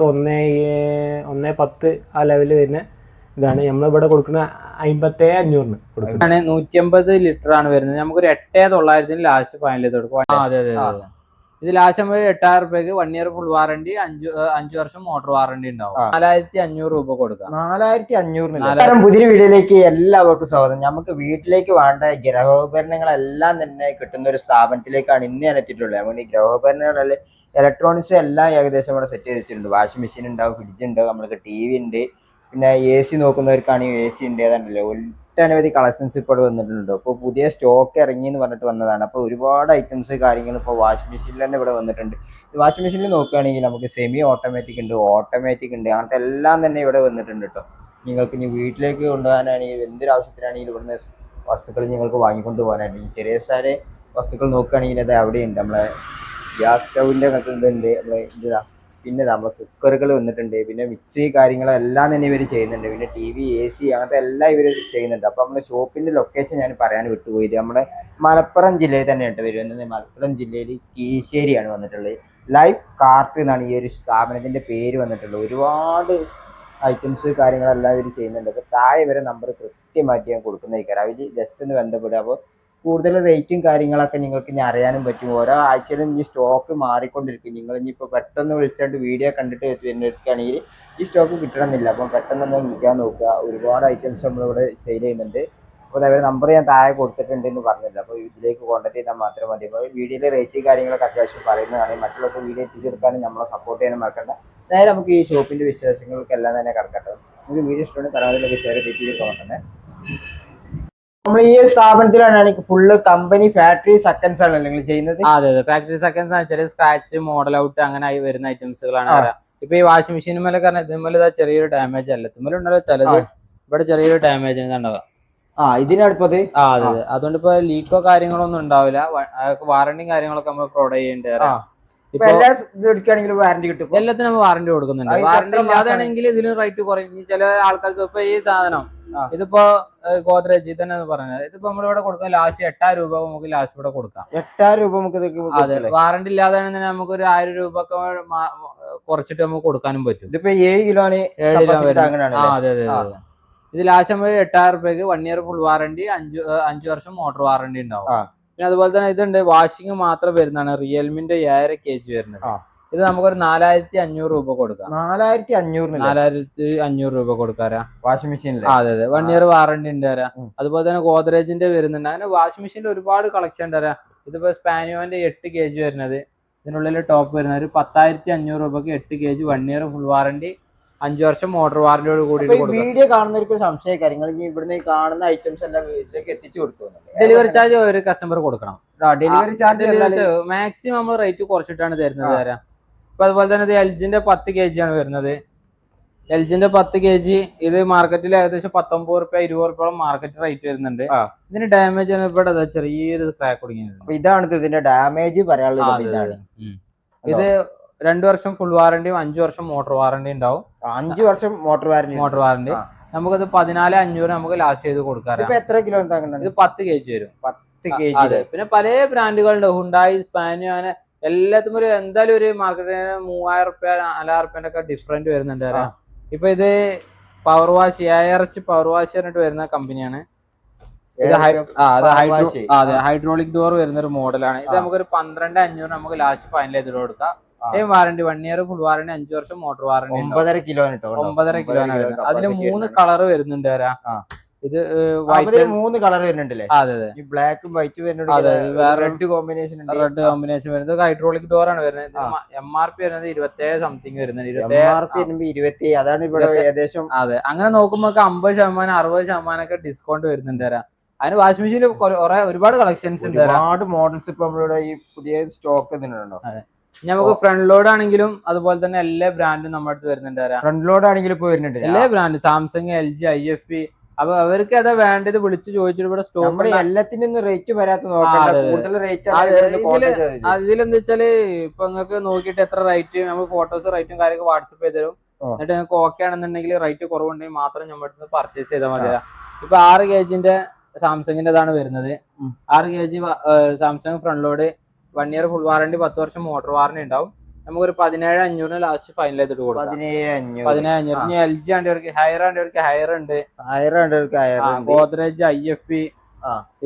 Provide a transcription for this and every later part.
ഒന്നേ ഒന്ന് ഒന്നേ പത്ത് ആ ലെവലിൽ വരുന്ന ഇതാണ്. നമ്മളിവിടെ കൊടുക്കുന്ന അമ്പത്തേ അഞ്ഞൂറിന് കൊടുക്കുന്നത്. നൂറ്റി അമ്പത് ലിറ്റർ ആണ് വരുന്നത്. നമുക്കൊരു എട്ടേ തൊള്ളായിരത്തിന് ലാസ്റ്റ് ഫൈനൽ ചെയ്ത് കൊടുക്കും. ആ, ആശം ലാസ്റ്റ് എട്ടായിരം രൂപയ്ക്ക് വൺ ഇയർ ഫുൾ വാറണ്ടി അഞ്ചു അഞ്ചു വർഷം മോട്ടോർ വാറണ്ടി ഉണ്ടാവും. നാലായിരത്തി അഞ്ഞൂറ് രൂപ കൊടുക്കാം. നാലായിരത്തി അഞ്ഞൂറിന് പുതിയ വീഡിയോയിലേക്ക് എല്ലാവർക്കും സ്വാഗതം. നമുക്ക് വീട്ടിലേക്ക് വേണ്ട ഗ്രഹോപകരണങ്ങളെല്ലാം തന്നെ കിട്ടുന്ന ഒരു സ്ഥാപനത്തിലേക്കാണ് ഇന്ന് ഞാൻ എത്തിയിട്ടുള്ളത്. അതുകൊണ്ട് ഈ ഗ്രഹോപകരണങ്ങളിൽ ഇലക്ട്രോണിക്സ് എല്ലാം ഏകദേശം ഇവിടെ സെറ്റ് ചെയ്ത് വെച്ചിട്ടുണ്ട് വാഷിംഗ് മെഷീൻ ഉണ്ടാവും ഫ്രിഡ്ജ് ഉണ്ടാവും നമ്മൾക്ക് ടി വി ഉണ്ട്. പിന്നെ എ സി നോക്കുന്നവർക്കാണെങ്കിൽ എ സി ഉണ്ട് ഏതാണ്ടല്ലോ? ഒട്ടനവധി കളക്ഷൻസ് ഇപ്പോൾ വന്നിട്ടുണ്ട്. ഇപ്പോൾ പുതിയ സ്റ്റോക്ക് ഇറങ്ങി എന്ന് പറഞ്ഞിട്ട് വന്നതാണ്. അപ്പോൾ ഒരുപാട് ഐറ്റംസ് കാര്യങ്ങൾ ഇപ്പോൾ വാഷിംഗ് മെഷീനിൽ തന്നെ ഇവിടെ വന്നിട്ടുണ്ട്. വാഷിംഗ് മെഷീനിൽ നോക്കുകയാണെങ്കിൽ നമുക്ക് സെമി ഓട്ടോമാറ്റിക് ഉണ്ട് ഓട്ടോമാറ്റിക് ഉണ്ട്. അങ്ങനത്തെ എല്ലാം തന്നെ ഇവിടെ വന്നിട്ടുണ്ട് കേട്ടോ നിങ്ങൾക്ക് ഇനി വീട്ടിലേക്ക് കൊണ്ടുപോകാനാണെങ്കിൽ എന്തൊരു ആവശ്യത്തിനാണെങ്കിലും ഇവിടുന്ന് വസ്തുക്കൾ നിങ്ങൾക്ക് വാങ്ങിക്കൊണ്ട് പോകാനായിട്ട്. ചെറിയ സാരെ വസ്തുക്കൾ നോക്കുകയാണെങ്കിൽ അത് അവിടെയുണ്ട്. നമ്മളെ ഗ്യാസ് സ്റ്റൗവിന്റെ ഇതുണ്ട്. നമ്മളെ ഇതാ. പിന്നെ നമ്മൾ കുക്കറുകൾ വന്നിട്ടുണ്ട് പിന്നെ മിക്സി കാര്യങ്ങളെല്ലാം തന്നെ ഇവർ ചെയ്യുന്നുണ്ട് പിന്നെ ടി വി എ സി അങ്ങനത്തെ എല്ലാം ഇവർ ചെയ്യുന്നുണ്ട്. അപ്പോൾ നമ്മുടെ ഷോപ്പിന്റെ ലൊക്കേഷൻ ഞാൻ പറയാൻ വിട്ടുപോയത്. നമ്മുടെ മലപ്പുറം ജില്ലയിൽ തന്നെയാണ് വരുന്നത് മലപ്പുറം ജില്ലയിൽ കീശ്ശേരിയാണ് വന്നിട്ടുള്ളത്. ലൈഫ് കാർട്ട് എന്നാണ് ഈ ഒരു സ്ഥാപനത്തിന്റെ പേര് വന്നിട്ടുള്ളത്. ഒരുപാട് ഐറ്റംസ് കാര്യങ്ങളെല്ലാം ഇവർ ചെയ്യുന്നുണ്ട്. അപ്പോൾ താഴെ വരെ നമ്പർ കൃത്യമായിട്ട് ഞാൻ കൊടുക്കുന്നതായിരിക്കും. അവർ ജസ്റ്റ് ഒന്ന് ബന്ധപ്പെടുക. അപ്പോൾ കൂടുതൽ റേറ്റും കാര്യങ്ങളൊക്കെ നിങ്ങൾക്ക് ഇനി അറിയാനും പറ്റും. ഓരോ ആഴ്ചയിലും ഇനി സ്റ്റോക്ക് മാറിക്കൊണ്ടിരിക്കും. നിങ്ങൾ ഇനിയിപ്പോൾ പെട്ടെന്ന് വിളിച്ചുകൊണ്ട് വീഡിയോ കണ്ടിട്ട് എടുക്കുകയാണെങ്കിൽ ഈ സ്റ്റോക്ക് കിട്ടണമെന്നില്ല. അപ്പം പെട്ടെന്ന് തന്നെ വിളിക്കാൻ നോക്കുക. ഒരുപാട് ഐറ്റംസ് നമ്മളിവിടെ സെയിൽ ചെയ്യുന്നുണ്ട്. അപ്പോൾ അവരുടെ നമ്പർ ഞാൻ താഴെ കൊടുത്തിട്ടുണ്ട് എന്ന് പറഞ്ഞില്ല അപ്പോൾ ഇതിലേക്ക് കോൺടാക്ട് ചെയ്താൽ മാത്രം മതി. അപ്പോൾ വീഡിയോയിലെ റേറ്റ് കാര്യങ്ങളൊക്കെ അത്യാവശ്യം പറയുന്നതാണ്. മറ്റുള്ളവർക്ക് വീഡിയോ എത്തിച്ചെടുക്കാനും നമ്മളെ സപ്പോർട്ട് ചെയ്യാനും മറക്കണ്ട. നേരെ നമുക്ക് ഈ ഷോപ്പിന്റെ വിശേഷങ്ങൾക്കെല്ലാം തന്നെ കിടക്കട്ടെ നമുക്ക് വീഡിയോ ഇഷ്ടമാണ് പരമാവധി ഷെയർ ചെയ്ത് നോക്കണ്ടേ നമ്മൾ ഈ സ്ഥാപനത്തിലാണ് ഫുള്ള് കമ്പനി ഫാക്ടറി സെക്കൻഡ്സ് ആണ് നിങ്ങൾ ചെയ്യുന്നത്? അതെ അതെ. ഫാക്ടറി സെക്കൻഡ്സ് ആണ് ചെറിയ സ്ക്രാച്ച് മോഡൽ ഔട്ട് അങ്ങനെ ആയി വരുന്ന ഐറ്റംസുകളാണ് ഇപ്പൊ ഈ വാഷിംഗ് മെഷീൻ മേലെ കാരണം ഇതുമല്ല ചെറിയൊരു ഡാമേജ് അല്ല? ഇതിന്മേലെ ഉണ്ടല്ലോ ചിലത്. ഇവിടെ ചെറിയൊരു ഡാമേജ് ഉണ്ടാവുക ആ ഇതിനടുപ്പത് ആ അതെ അതെ. അതുകൊണ്ട് ഇപ്പൊ ലീക്കോ കാര്യങ്ങളൊന്നും ഉണ്ടാവില്ല. വാറണ്ടിയും കാര്യങ്ങളൊക്കെ നമ്മൾ പ്രൊവൈഡ് ചെയ്യേണ്ടി വാറന്റി കിട്ടും? എല്ലാത്തിനും വാറണ്ടി കൊടുക്കുന്നുണ്ട് വാറന്റി? ഇല്ലാതാണെങ്കിൽ ഇതിന് റേറ്റ് കുറയും ചില ആൾക്കാർക്ക് ഇപ്പൊ ഈ സാധനം. ഇതിപ്പോ ഗോദ്രേജ് ഇതന്നെ പറഞ്ഞത് ഇതിപ്പോ നമ്മളിവിടെ കൊടുക്കുന്ന ലാസ്റ്റ് എട്ടായിരം രൂപ നമുക്ക് ലാസ്റ്റ് ഇവിടെ കൊടുക്കാം എട്ടായിരം രൂപ നമുക്ക് അതെ? വാറണ്ടി ഇല്ലാതാണെങ്കിൽ നമുക്ക് ഒരു ആയിരം രൂപ ഒക്കെ കുറച്ചിട്ട് നമുക്ക് കൊടുക്കാനും പറ്റും ഇതിപ്പോ ഏഴ് ഏഴ് കിലോ capacity വരുന്നത്. അങ്ങനെയാണ് ആ അതെ അതെ അതെ ഇത് ലാസ്റ്റ് നമ്മൾ എട്ടായിരം രൂപയ്ക്ക് വൺ ഇയർ ഫുൾ വാറണ്ടി അഞ്ച് അഞ്ചു വർഷം മോട്ടോർ വാറണ്ടി ഉണ്ടാവും. പിന്നെ അതുപോലെ തന്നെ ഇതുണ്ട് വാഷിംഗ് മാത്രം വരുന്നതാണ് റിയൽമിന്റെ ഏഴര കെ ജി വരുന്നത്. ഇത് നമുക്കൊരു നാലായിരത്തി അഞ്ഞൂറ് രൂപ കൊടുക്കാം. നാലായിരത്തി അഞ്ഞൂറിന് നാലായിരത്തി അഞ്ഞൂറ് രൂപ കൊടുക്കാരാ വാഷിംഗ് മെഷീനിൽ അതെ അതെ. വൺ ഇയർ വാറണ്ടി ഉണ്ട് തരാ. അതുപോലെ തന്നെ ഗോദ്രേജിന്റെ വരുന്നുണ്ട്. അങ്ങനെ വാഷിംഗ് മെഷീനിൽ ഒരുപാട് കളക്ഷൻ തരാ തരാം. ഇതിപ്പോ സ്പാനിയോന്റെ എട്ട് കെ ജി വരുന്നത്. ഇതിനുള്ളിൽ ടോപ്പ് വരുന്നത് ഒരു പത്തായിരത്തി അഞ്ഞൂറ് രൂപക്ക് എട്ട് K G one year full warranty അഞ്ചു വർഷം മോട്ടോർ വാറന്റിയോട് കൂടി വീഡിയോ കാണുന്നവർക്ക് സംശയ കാര്യങ്ങൾ ഇവിടുന്ന് കാണുന്ന ഐറ്റംസ് എല്ലാം വീട്ടിലേക്ക് എത്തിച്ചു കൊടുക്കുന്നു ഡെലിവറി ചാർജ് ഒരു കസ്റ്റമർ കൊടുക്കണം. ഡെലിവറി ചാർജ് മാക്സിമം നമ്മൾ റേറ്റ് കുറച്ചിട്ടാണ് തരുന്നത് തരാം ഇപ്പൊ അതുപോലെ തന്നെ ഇത് എൽജിന്റെ പത്ത് കെ ജി ആണ് വരുന്നത്. എൽജിന്റെ പത്ത് കെ ജി ഇത് മാർക്കറ്റിൽ ഏകദേശം പത്തൊമ്പത് റുപ്യ ഇരുപത് റുപ്യോളം മാർക്കറ്റ് റേറ്റ് വരുന്നുണ്ട്. ഇതിന് ഡാമേജ് ആണ് ഇവിടെ ചെറിയൊരു ക്രാക്ക് അപ്പൊ ഇതാണ് ഇതിന്റെ ഡാമേജ് പറയാനുള്ള പറയാനുള്ളത് ഇതാണ്. ഇത് രണ്ടു വർഷം ഫുൾ വാറണ്ടിയും അഞ്ചു വർഷം മോട്ടോർ വാറണ്ടി ഉണ്ടാവും. അഞ്ചു വർഷം മോട്ടോർ വാറണ്ടി മോട്ടോർ വാറണ്ടി. നമുക്കത് പതിനാല് അഞ്ഞൂറ് നമുക്ക് ലാസ്റ്റ് ചെയ്ത് കൊടുക്കാറ് എത്ര കിലോ ഇത് പത്ത് കെ ജി വരും. പത്ത് കെ ജി പിന്നെ പല ബ്രാൻഡുകളുണ്ട് ഹുണ്ടായി സ്പാനിയോ അങ്ങനെ എല്ലാത്തിനും ഒരു എന്തായാലും ഒരു മാർക്കറ്റിന് മൂവായിരം റുപ്യ നാലായിരം റുപ്യ ഒക്കെ ഡിഫറെന്റ് വരുന്നുണ്ട് ഇപ്പൊ ഇത് പവർ വാഷ് എയർച്ച് പവർ വാഷ് പറഞ്ഞിട്ട് വരുന്ന കമ്പനിയാണ് ഹൈഡ്രോളിക് ഡോർ വരുന്ന ഒരു മോഡലാണ് ഇത്. നമുക്കൊരു പന്ത്രണ്ട് അഞ്ഞൂറ് നമുക്ക് ലാസ്റ്റ് ഫൈനൽ ചെയ്തിട്ട് കൊടുക്കാം. Same warranty one year full warranty അഞ്ചു വർഷം മോട്ടോർ വാറണ്ടി ഒമ്പതര കിലോ ഒമ്പതര കിലോ അതിന് മൂന്ന് കളർ വരുന്നുണ്ട് വരാ. ഇത് വൈറ്റ് മൂന്ന് കളർ വരുന്നുണ്ടല്ലേ? അതെ അതെ. ഈ ബ്ലാക്കും വൈറ്റ് വരുന്നുണ്ട് റെഡ് കോമ്പിനേഷൻ റെഡ് കോമ്പിനേഷൻ വരുന്നത്. ഹൈഡ്രോളിക് ഡോർ ആണ് വരുന്നത്. എം ആർ പി വരുന്നത് ഇരുപത്തേഴ് സംതിങ് വരുമ്പോ ഇരുപത്തി അതാണ് ഇവിടെ ഏകദേശം അതെ. അങ്ങനെ നോക്കുമ്പോ അമ്പത് ശതമാനം അറുപത് ശതമാനം ഒക്കെ ഡിസ്കൗണ്ട് വരുന്നുണ്ട് തരാം അതിന് വാഷിംഗ് മെഷീനിൽ ഒരുപാട് കളക്ഷൻസ് ഉണ്ട് ഒരുപാട് മോഡൽസ് ഇപ്പൊ നമ്മളിവിടെ ഈ പുതിയ സ്റ്റോക്ക് ഇതിനുണ്ടോ നമുക്ക് ഫ്രണ്ട് ലോഡ് ആണെങ്കിലും അതുപോലെ തന്നെ എല്ലാ ബ്രാൻഡും നമ്മുടെ അടുത്ത് വരുന്നുണ്ട് ഫ്രണ്ട് ലോഡ് ആണെങ്കിലും ഇപ്പൊ വരുന്നുണ്ട്. എല്ലാ brand Samsung L G I F P അപ്പൊ അവർക്ക് അതാ വേണ്ടത് വിളിച്ച് ചോദിച്ചിട്ട് ഇവിടെ സ്റ്റോക്ക് എല്ലാത്തിന്റെ റേറ്റ് വരാത്ത ആ, നോക്കണ്ട. അതെ, അതെ. കൂടുതൽ റേറ്റ് അതെ, ഇതിൽ അതിലെന്താ വെച്ചാൽ ഇപ്പൊ നിങ്ങൾക്ക് നോക്കിയിട്ട് എത്ര റേറ്റ് നമ്മൾ ഫോട്ടോസ് റേറ്റും കാര്യമൊക്കെ വാട്സപ്പ് ചെയ്ത് തരും. എന്നിട്ട് നിങ്ങൾക്ക് ഓക്കെ ആണെന്നുണ്ടെങ്കിൽ റേറ്റ് കുറവുണ്ടെങ്കിൽ മാത്രം നമ്മുടെ അടുത്ത് പർച്ചേസ് ചെയ്താൽ മതി. ഇപ്പൊ ആറ് കെ ജിന്റെ സാംസങ്ങിന്റെതാണ് വരുന്നത്. ആറ് K G Samsung front load one year full warranty പത്ത് വർഷം മോട്ടോർ വാറണ്ടി ഉണ്ടാവും. നമുക്ക് ഒരു പതിനേഴ് അഞ്ഞൂറിന് ലാസ്റ്റ് ഫൈനൽ ചെയ്തിട്ട് കൊടുക്കാം. പതിനേഴ് അഞ്ഞൂറ്. പതിനേഴ് അഞ്ഞൂറ്. ഇനി എൽ ജി ആണ്ടവർക്ക് ഹയർ ആണ്ടവർക്ക് ഹയർ ഉണ്ട്. Haier ആണ്ടിയവർക്ക് Haier. Godrej I F P.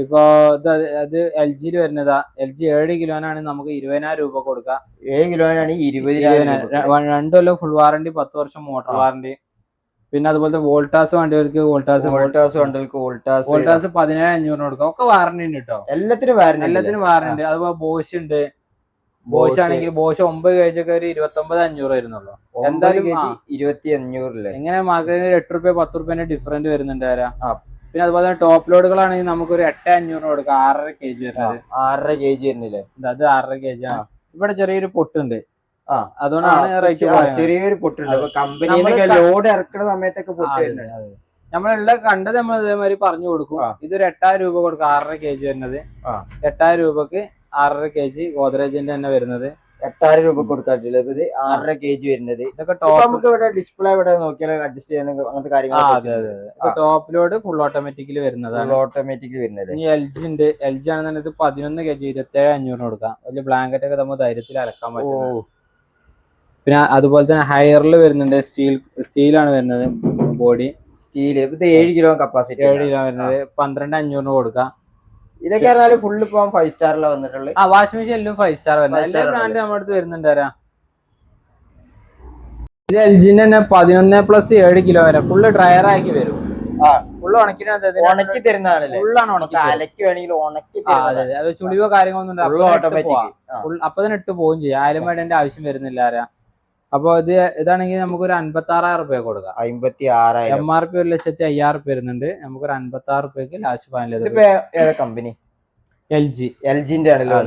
ഇപ്പൊ ഇത് അത് എൽ ജിയിൽ വരുന്നതാ. എൽ ജി ഏഴ് കിലോനാണ് നമുക്ക് ഇരുപതിനായിരം രൂപ കൊടുക്കാം. ഏഴ് കിലോനാണ് ഇരുപതിനായിരം രൂപ. ഇരുപതിനായിരം. രണ്ടു കൊല്ലം ഫുൾ വാറണ്ടി പത്ത് വർഷം മോട്ടോർ വാറണ്ടി പിന്നെ അതുപോലെ വോൾട്ടാസ് വണ്ടികൾക്ക് വോൾട്ടാസ് വോൾട്ടാസ് വണ്ടികൾക്ക് വോൾട്ടാസ്. വോൾട്ടാസ് പതിനേഴ് അഞ്ഞൂറിന് കൊടുക്കാം. ഒക്കെ വാറണ്ടി ഉണ്ട് കേട്ടോ എല്ലാത്തിനും വാറണ്ടി എല്ലാത്തിനും വാറണ്ടി ഉണ്ട്. അതുപോലെ ബോഷ് ഉണ്ട്. ബോഷ് ആണെങ്കിൽ ബോഷ് ഒമ്പത് കഴിച്ചൊക്കെ ഒരു ഇരുപത്തി ഒമ്പത് അഞ്ഞൂറ് വരുന്നുള്ളൂ. എന്തായാലും ആ. ഇരുപത്തി അഞ്ഞൂറിൽ എങ്ങനെ മാർക്കറ്റിന് എട്ട് റുപ്യ പത്ത് റുപ്യന്റെ ഡിഫറന്റ് വരുന്നുണ്ട് ആരാ. ആ. പിന്നെ അതുപോലെ തന്നെ ടോപ്പ് ലോഡുകളാണെങ്കിൽ നമുക്ക് ഒരു എട്ട് അഞ്ഞൂറ് കൊടുക്കാം. ആറര കെ ജി വരുന്നത്. ആറര കെ ജി വരുന്നില്ലേ അത് ആറര കെ ജി ആണ് ഇവിടെ ചെറിയൊരു പൊട്ടുണ്ട്. ആ. അതുകൊണ്ടാണ് ചെറിയൊരു പൊട്ടുണ്ട്. കമ്പനിയിലൊക്കെ ലോഡ് ഇറക്കുന്ന സമയത്തൊക്കെ പൊട്ടുണ്ട് നമ്മളുള്ള കണ്ടത് നമ്മൾ ഇതേമാതിരി പറഞ്ഞു കൊടുക്കും. ഇതൊരു എട്ടായിരം രൂപ കൊടുക്കും ആറര കെ ജി വരുന്നത്. എട്ടായിരം രൂപക്ക് ആറര കെ ജി ഗോദ്രേജിന്റെ തന്നെ വരുന്നത്. എട്ടായിരം രൂപ കൊടുക്കാറ്റില്ല ഇത് ആറര കെ ജി വരുന്നത്. ഇതൊക്കെ ടോപ്പ് നമുക്ക് ഇവിടെ ഡിസ്പ്ലേ ഇവിടെ നോക്കിയാൽ അഡ്ജസ്റ്റ് ചെയ്യാൻ അങ്ങനത്തെ കാര്യങ്ങൾ അതെ അതെ അതെ. ടോപ്പ് ലോഡ് ഫുൾ ഓട്ടോമാറ്റിക്കലി വരുന്നതാണ്. ഓട്ടോമാറ്റിക്കലി വരുന്നത് ഇനി എൽ ജി ഉണ്ട്. എൽ ജി ആണെന്നുണ്ടെങ്കിൽ പതിനൊന്ന് കെ ജി ഇരുപത്തേഴ് അഞ്ഞൂറിന് കൊടുക്കാം. വലിയ ബ്ലാങ്കറ്റ് ഒക്കെ നമ്മൾ ധൈര്യത്തിൽ അലക്കാൻ പറ്റും പിന്നെ അതുപോലെ തന്നെ ഹയറിൽ വരുന്നുണ്ട്. സ്റ്റീൽ സ്റ്റീലാണ് വരുന്നത് ബോഡി സ്റ്റീൽ ഇത് ഏഴ് കിലോ കപ്പാസിറ്റി ഏഴ് കിലോ വരുന്നത്. പന്ത്രണ്ട് അഞ്ഞൂറിന് കൊടുക്കാം. ഇതൊക്കെ പറഞ്ഞാൽ ഫുള്ള് ഇപ്പൊ ഫൈവ് സ്റ്റാറിലാണ് വന്നിട്ടുള്ളത് ആ വാഷിംഗ് മെഷീൻ എല്ലാം ഫൈവ് സ്റ്റാർ വരുന്നത് എല്ലാ ബ്രാൻഡ് നമ്മുടെ അടുത്ത് വരുന്നുണ്ട് തരാം ഇത് എൽ ജിന്റെ തന്നെ പതിനൊന്ന് പ്ലസ് ഏഴ് കിലോ വരെ. ഫുള്ള് ഡ്രയർ ആക്കി വരും. ഉണക്കി തരുന്നതാണ് ഉണക്കി. അലക്ക് വേണമെങ്കിൽ ചുളിവോ കാര്യങ്ങളൊന്നും അപ്പൊ തന്നെ ഇട്ട് പോവും. ചെയ്യും. ആയാലും വേണ്ടതിന്റെ ആവശ്യം വരുന്നില്ല ആരാ? അപ്പൊ ഇത് ഇതാണെങ്കിൽ നമുക്ക് ഒരു അൻപത്തി ആറായിരം റുപ്യ കൊടുക്കാം. അമ്പത്തി ആറായിരം എം ആർ പി ഒരു ലക്ഷത്തി അയ്യായിരം റുപ്യ വരുന്നുണ്ട്. നമുക്ക് ഒരു അൻപത്തി ആറ് റുപ്യക്ക് last panel company L G L ജിന്റെ ആണല്ലോ.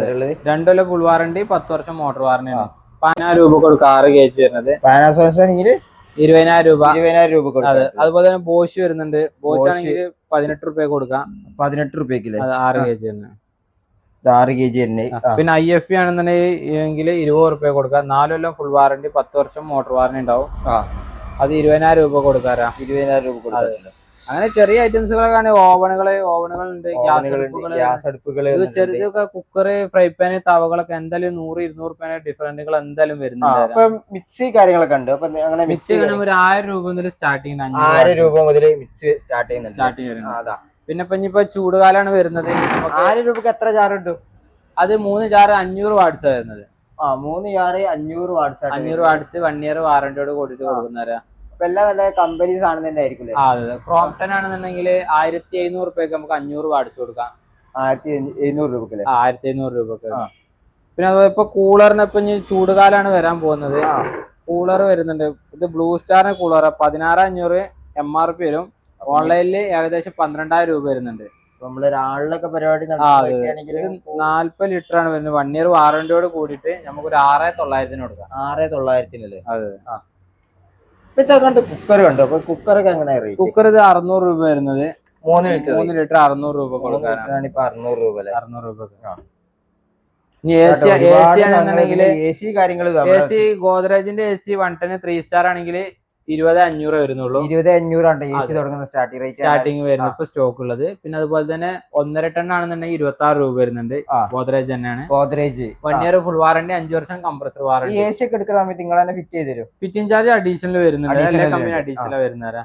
രണ്ടുകൊല്ലം ഫുൾ വാറണ്ടി പത്ത് വർഷം മോട്ടോർ വാറണ്ടി ആണ്. പതിനായിരം രൂപ കൊടുക്കാം ആറ് കെ ജി വരുന്നത് പാനാസോണിക്സ് ആണെങ്കിൽ ഇരുപതിനായിരം രൂപ. ഇരുപതിനായിരം രൂപ അതെ. അതുപോലെ തന്നെ ബോഷ് വരുന്നുണ്ട്. ബോഷ് ആണെങ്കിൽ പതിനെട്ട് റുപ്യ കൊടുക്കാം. പതിനെട്ട് റുപ്യക്കില്ലേ ആറ്. കെ ജി ഇത് ആറ് കെ ജി തന്നെ. പിന്നെ ഐ എഫ് പി ആണെന്നുണ്ടെങ്കിൽ ഇരുപത് റുപ്യ കൊടുക്കാം. നാല് കൊല്ലം ഫുൾ വാറണ്ടി പത്ത് വർഷം മോട്ടോർ വാറണ്ടി ഉണ്ടാവും. അത് ഇരുപതിനായിരം രൂപ കൊടുക്കാറാ. ഇരുപതിനായിരം രൂപ കൊടുക്കാറുണ്ട് അങ്ങനെ ചെറിയ ഐറ്റംസുകളൊക്കെ ഓവണുകൾ ഓവണുകൾ ഉണ്ട് ഗ്യാസ് അടുപ്പുകൾ ചെറിയൊക്കെ കുക്കർ ഫ്രൈ പാന് തവകളൊക്കെ എന്തായാലും നൂറ് ഇരുന്നൂറ് രൂപ ഡിഫറന്റുകൾ എന്തായാലും വരുന്നുണ്ട് മിക്സി കാര്യങ്ങളൊക്കെ ഉണ്ട്. അപ്പൊ അങ്ങനെ മിക്സി ഒരു ആയിരം രൂപ മുതൽ സ്റ്റാർട്ടിങ് ആയിരം രൂപ മുതൽ മിക്സി സ്റ്റാർട്ട് ചെയ്യുന്നുണ്ട്. സ്റ്റാർട്ട് വരുന്നത് അതാ. പിന്നെ ഇപ്പൊ ഇനിയിപ്പോ ചൂടുകാലാണ് വരുന്നത്. ആയിരം രൂപക്ക് എത്ര ചാർ കിട്ടും? അത് മൂന്ന് ജാറ് അഞ്ഞൂറ് വാട്സ് വരുന്നത്. ആ മൂന്ന് ചാറ് അഞ്ഞൂറ് വാട്സ് അഞ്ഞൂറ് വാട്സ് വൺ ഇയർ വാറന്റിയോട് കൂടിയിട്ട് കൊടുക്കുന്നവരാ. എല്ലാ നല്ല കമ്പനീസ് ആണെന്നെ ആയിരിക്കും ആ അതെ അതെ. ക്രോംപ്ടൺ ആണെന്നുണ്ടെങ്കിൽ ആയിരത്തി എഴുന്നൂറ് രൂപയ്ക്ക് നമുക്ക് അഞ്ഞൂറ് വാട്സ് കൊടുക്കാം. ആയിരത്തി എഴുന്നൂറ് രൂപ ആയിരത്തി എഴുന്നൂറ് രൂപക്ക് പിന്നെ അതുപോലെ ഇപ്പൊ കൂളറിന് ഇപ്പൊ ഇനി ചൂടുകാലാണ് വരാൻ പോകുന്നത്. കൂളർ വരുന്നുണ്ട്. ഇത് ബ്ലൂ സ്റ്റാറിന് കൂളർ പതിനാറ് അഞ്ഞൂറ് എം ആർ പി വരും. ഓൺലൈനിൽ ഏകദേശം പന്ത്രണ്ടായിരം രൂപ വരുന്നുണ്ട്. നമ്മൾ ഒരാളിലൊക്കെ പരിപാടി നാല്പത് ലിറ്റർ ആണ് വരുന്നത്. വൺ ഇയർ വാറന്റിയോട് കൂടിയിട്ട് നമുക്ക് ഒരു ആറ് തൊള്ളായിരത്തിന് കൊടുക്കാം. ആറ് തൊള്ളായിരത്തിനല്ലേ? അതെ. ഇതൊക്കെ കുക്കർ കണ്ടു? അപ്പൊ കുക്കറൊക്കെ എങ്ങനെ കുക്കർ ഇത് അറുന്നൂറ് രൂപ വരുന്നത്. മൂന്ന് ലിറ്റർ മൂന്ന് ലിറ്റർ അറുന്നൂറ് രൂപ കൊടുക്കാനാണ്. ഇപ്പൊ അറുന്നൂറ് രൂപ അല്ലേ? അറുന്നൂറ് രൂപ എ സി എ സി ആണെന്നുണ്ടെങ്കിൽ എ സി കാര്യങ്ങൾ A C ഗോദ്രേജിന്റെ A C one ten three star ആണെങ്കിൽ ഇരുപത് അഞ്ഞൂറ് വരുന്നുള്ളൂ. ഇരുപത് അഞ്ഞൂറാണ് എ സി തുടങ്ങുന്ന സ്റ്റാർട്ടിംഗ് റേറ്റ് സ്റ്റാർട്ടിങ് വരുന്നത് ഇപ്പൊ സ്റ്റോക്ക് ഉള്ളത്. പിന്നെ അതുപോലെ തന്നെ ഒന്നര ടൺ ആണെന്നുണ്ടെങ്കിൽ ഇരുപത്തി ആറ് രൂപ വരുന്നുണ്ട്. ഗോദ്രേജ് തന്നെയാണ്. Godrej. One year full warranty അഞ്ചു വർഷം കംപ്രസർ വാറണ്ടി എ സി ഒക്കെ എടുക്കുന്ന സമയത്ത് നിങ്ങൾ തന്നെ ഫിറ്റ് ചെയ്ത് തരും. ഫിറ്റിംഗ് ചാർജ് അഡീഷണൽ വരുന്നുണ്ട്. എല്ലാ കമ്പനി. അഡീഷണൽ വരുന്നവരാ.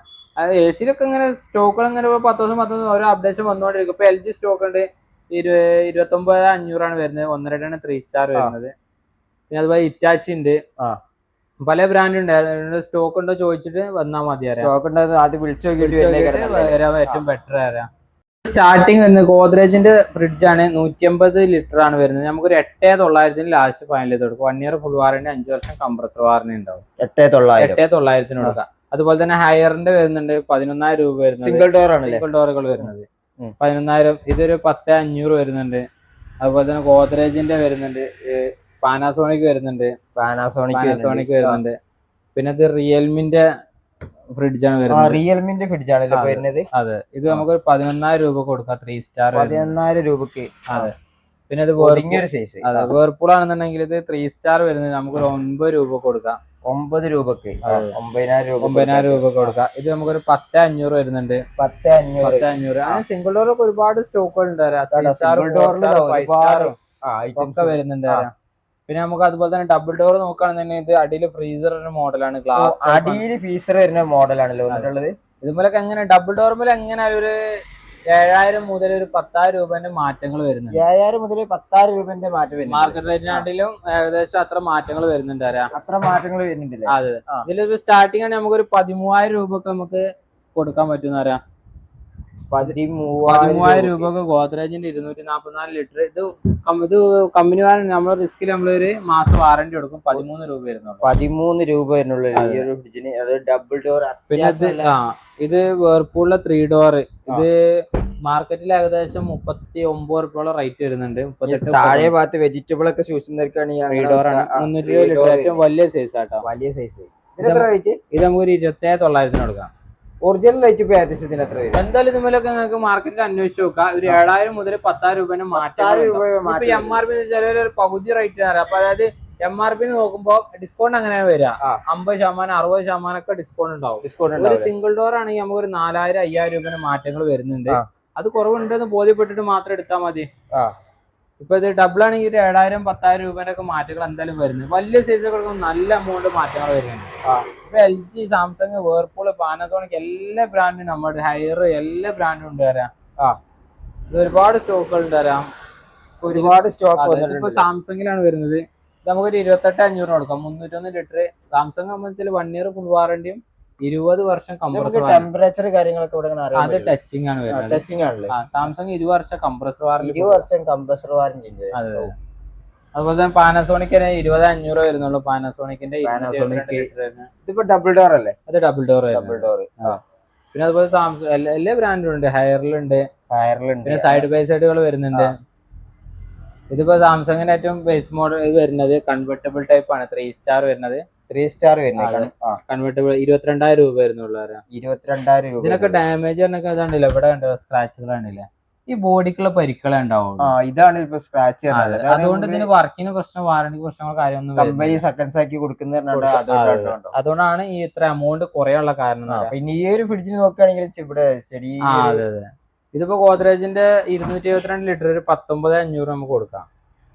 എ സിയിലൊക്കെ ഇങ്ങനെ സ്റ്റോക്കുകൾ ഇങ്ങനെ പത്ത് ദിവസം പത്ത് ദിവസം ഓരോ അപ്ഡേഷൻ വന്നുകൊണ്ടിരിക്കും. ഇപ്പൊ എൽ ജി സ്റ്റോക്ക് ഉണ്ട്. ഇരു ഇരുപത്തി ഒമ്പത് അഞ്ഞൂറാണ് വരുന്നത്. ഒന്നര ടൺ ത്രീ സ്റ്റാർ വരുന്നത്. പിന്നെ അതുപോലെ ഇറ്റാച്ചി ഉണ്ട്. പല ബ്രാൻഡ് ഉണ്ട്. സ്റ്റോക്ക് ഉണ്ടോ ചോദിച്ചിട്ട് വന്നാൽ മതി സ്റ്റോക്ക് ഉണ്ടെന്ന് ആദ്യം വിളിച്ചു. വരാൻ ഏറ്റവും ബെറ്റർ ആരാ സ്റ്റാർട്ടിങ് വരുന്നത് ഗോദ്രേജിന്റെ ഫ്രിഡ്ജ് ആണ്. നൂറ്റി അമ്പത് ലിറ്റർ ആണ് വരുന്നത്. നമുക്കൊരു എട്ടേ തൊള്ളായിരത്തിന് ലാസ്റ്റ് ഫൈനൽ ചെയ്ത് കൊടുക്കും. വൺ ഇയർ ഫുൾ വാറന്റി അഞ്ച് വർഷം കംപ്രസർ വാറന്റി ഉണ്ടാവും. എട്ടേ തൊള്ളായിരം. എട്ടേ തൊള്ളായിരത്തിന് കൊടുക്കാം. അതുപോലെ തന്നെ ഹയറിന്റെ വരുന്നുണ്ട്. പതിനൊന്നായിരം രൂപ വരുന്നത്. സിംഗിൾ ഡോർ ആണ് സിംഗിൾ ഡോറുകൾ വരുന്നത്. പതിനൊന്നായിരം. ഇതൊരു പത്ത് അഞ്ഞൂറ് വരുന്നുണ്ട്. അതുപോലെ തന്നെ ഗോദ്രേജിന്റെ വരുന്നുണ്ട്. പാനാസോണിക് വരുന്നുണ്ട്. പാനാസോണിക് പാനാസോണിക് വരുന്നുണ്ട്. പിന്നെ ഇത് റിയൽമിന്റെ ഫ്രിഡ്ജാണ് വരുന്നത്. റിയൽമിന്റെ ഫ്രിഡ്ജ് ആണല്ലോ ഇപ്പൊ അതെ. വരുന്നത്? അതെ. ഇത് നമുക്ക് പതിനൊന്നായിരം രൂപ കൊടുക്കാം ത്രീ സ്റ്റാർ പതിനൊന്നായിരം രൂപക്ക് അതെ. പിന്നെ ഇത് ഒരു സൈസ് അതെ വേർപൂൾ ആണെന്നുണ്ടെങ്കിൽ ഇത് ത്രീ സ്റ്റാർ വരുന്നത് നമുക്ക് ഒരു ഒൻപത് രൂപ കൊടുക്കാം. ഒമ്പത് രൂപക്ക് അതെ. ഒമ്പതിനായിരം രൂപ ഒമ്പതിനായിരം രൂപ കൊടുക്കാം. ഇത് നമുക്കൊരു പത്ത് അഞ്ഞൂറ് വരുന്നുണ്ട്. പത്ത് അഞ്ഞൂറ്. പത്ത് അഞ്ഞൂറ്. ആ സിംഗിൾ ഡോർ ഒക്കെ ഒരുപാട് സ്റ്റോക്കുകൾ ഉണ്ട് സിംഗിൾ ഡോറിൽ ഒരുപാട് ഒക്കെ വരുന്നുണ്ട്. പിന്നെ നമുക്ക് അതുപോലെ തന്നെ ഡബിൾ ഡോർ നോക്കുകയാണെന്നുണ്ടെങ്കിൽ ഇത് അടിയിൽ ഫ്രീസർ ഒരു മോഡലാണ് ഗ്ലാസ് അടിയിൽ ഫീസർ വരുന്ന മോഡലാണല്ലോ വന്നിട്ടുള്ളത്. ഇതുപോലൊക്കെ എങ്ങനെ ഡബിൾ ഡോർ ഡോർമിൽ എങ്ങനെ ഒരു ഏഴായിരം മുതൽ ഒരു പത്തായിരം രൂപന്റെ മാറ്റങ്ങൾ വരുന്നുണ്ട്. ഏഴായിരം മുതൽ പത്തായിരം രൂപന്റെ മാറ്റം വരുന്നു മാർക്കറ്റ് റേറ്റിനാണെങ്കിലും ഏകദേശം അത്ര മാറ്റങ്ങൾ വരുന്നുണ്ട് അത്ര മാറ്റങ്ങൾ വരുന്നുണ്ടല്ലേ അതെ. ഇതിലൊരു സ്റ്റാർട്ടിംഗ് ആണ് നമുക്ക് ഒരു പതിമൂവായിരം രൂപക്ക് നമുക്ക് കൊടുക്കാൻ പറ്റുന്ന പതിമൂവായിരം രൂപ ഒക്കെ ഗോദ്രേജിന്റെ ഇരുന്നൂറ്റി നാപ്പത്തിനാല് ലിറ്റർ. ഇത് ഇത് കമ്പനി നമ്മൾ റിസ്കിൽ നമ്മളൊരു മാസം വാറന്റി കൊടുക്കും. പതിമൂന്ന് രൂപ വരുന്നുള്ളൂ. പതിമൂന്ന് രൂപ വരുന്നുള്ളൂ. ഈ ഒരു ഫ്രിഡ്ജിന് അത് ഡബിൾ ഡോർ പിന്നെ ഇത് ആ ഇത് വേർപൂളിലെ ത്രീ ഡോർ ഇത് മാർക്കറ്റിൽ ഏകദേശം മുപ്പത്തി ഒമ്പത് റുപ്യോളം റേറ്റ് വരുന്നുണ്ട് താഴെ ഭാഗത്ത് വെജിറ്റബിൾ ഒക്കെ ഏറ്റവും വലിയ സൈസ് ആട്ടോ വലിയ സൈസ് ഇത് നമുക്ക് ഒരു ഇരുപത്തേഴ് തൊള്ളായിരത്തിന് കൊടുക്കാം. ഒറിജിനൽ ഏകദേശം ഇതിന് എത്ര വരും? എന്തായാലും ഇതുമൂലൊക്കെ നിങ്ങൾക്ക് മാർക്കറ്റിൽ അന്വേഷിച്ച് നോക്കാം. ഒരു ഏഴായിരം മുതൽ പത്തായിരം രൂപേന്റെ മാറ്റം രൂപ എം ആർ പി ചില ഒരു പകുതി റേറ്റ് തരാം അപ്പൊ അതായത് എം ആർ പി നോക്കുമ്പോ ഡിസ്കൗണ്ട് അങ്ങനെയാണ് വരിക. ആ. അമ്പത് ശതമാനം അറുപത് ശതമാനം ഒക്കെ ഡിസ്കൗണ്ട് ഉണ്ടാവും. ഡിസ്കൗണ്ട് ഒരു സിംഗിൾ ഡോർ ആണെങ്കിൽ നമുക്ക് ഒരു നാലായിരം അയ്യായിരം രൂപ മാറ്റങ്ങൾ വരുന്നുണ്ട്. അത് കുറവുണ്ടെന്ന് ബോധ്യപ്പെട്ടിട്ട് മാത്രം എടുത്താൽ മതി. ഇപ്പൊ ഇത് ഡബിൾ ആണെങ്കിൽ ഒരു ഏഴായിരം പത്തായിരം രൂപയുടെ ഒക്കെ മാറ്റങ്ങൾ എന്തായാലും വരുന്നത്. വലിയ സൈസുകൾക്ക് നല്ല എമൗണ്ട് മാറ്റങ്ങൾ വരുന്നുണ്ട്. ഇപ്പൊ L G Samsung Whirlpool Panasonic എല്ലാ ബ്രാൻഡും നമ്മുടെ ഹയർ എല്ലാ ബ്രാൻഡും ഉണ്ട് തരാം. ആ. ഇത് ഒരുപാട് സ്റ്റോക്കുകൾ ഉണ്ട് തരാം. ഒരുപാട് സ്റ്റോക്ക് ഇപ്പൊ സാംസങ്ങിലാണ് വരുന്നത്. നമുക്കൊരു ഇരുപത്തെട്ട് അഞ്ഞൂറ് കൊടുക്കാം. മുന്നൂറ്റൊന്ന് ലിറ്റർ സാംസങ് സംബന്ധിച്ചാൽ വൺ ഇയർ ഫുൾ വാറണ്ടിയും ഇരുപത് വർഷം കംപ്രസർ ടെമ്പറേച്ചർ കാര്യങ്ങളൊക്കെ ഇവിടെ അത് ടച്ചിങ് ആണ് വരുന്നത്. ടച്ചിങ് ആണല്ലേ? സാംസങ് ഇരുപത് വർഷം കംപ്രസർ വാറണ്ടി ഇരുപത് വർഷം കംപ്രസർ വാറന്റി ഉണ്ട്. അതെ അതെ. അതുപോലെ തന്നെ പാനസോണിക് ഇരുപത് അഞ്ഞൂറ് വരുന്നുള്ളൂ. പാനസോണിക്കിന്റെ ഇതിപ്പോ ഡബിൾ ഡോർ അല്ലേ? അത് ഡബിൾ ഡോർ ഡബിൾ ഡോർ പിന്നെ അതുപോലെ സാംസങ് എല്ലാ ബ്രാൻഡും ഉണ്ട്. ഹയറിലുണ്ട് ഹയറിലുണ്ട് പിന്നെ സൈഡ് ബൈ സൈഡുകൾ വരുന്നുണ്ട്. ഇതിപ്പോ സാംസങ്ങിന്റെ ഏറ്റവും ബേസ് മോഡൽ വരുന്നത് കൺവെർട്ടബിൾ ടൈപ്പ് ആണ്. ത്രീ സ്റ്റാർ വരുന്നത്. Three star. വരുന്നത് കൺവെർട്ടബിൾ ഇരുപത്തിരണ്ടായിരം രൂപ വരുന്നുള്ളൂ ഇരുപത്തിരണ്ടായിരം രൂപ ഇതിനൊക്കെ ഡാമേജ് ഇതാണ്ടില്ല ഇവിടെ കണ്ടോ സ്ക്രാച്ചുകൾ കാണില്ലേ ഈ ബോഡിക്കുള്ള പരിക്കളെ ഉണ്ടാവുള്ളൂ. ആ ഇതാണ് ഇപ്പൊ സ്ക്രാച്ച് അതെ. അതുകൊണ്ട് ഇതിന് വർക്കിന് പ്രശ്നം വാറണ്ടി പ്രശ്നങ്ങൾ കാര്യമൊന്നും കമ്പനി. സെക്കൻഡ്സ് ആക്കി കൊടുക്കുന്ന കൊടുക്ക- അതുകൊണ്ടാണ് ഈ ഇത്ര എമൗണ്ട് കുറയാനുള്ള കാരണം. പിന്നെ ഈ ഒരു ഫ്രിഡ്ജിൽ നോക്കുകയാണെങ്കിൽ ഇവിടെ ശരി ഇതിപ്പോ ഗോദ്രേജിന്റെ ഇരുന്നൂറ്റി എഴുപത്തിരണ്ട് ലിറ്റർ ഒരു പത്തൊമ്പത് അഞ്ഞൂറ് നമുക്ക് കൊടുക്കാം.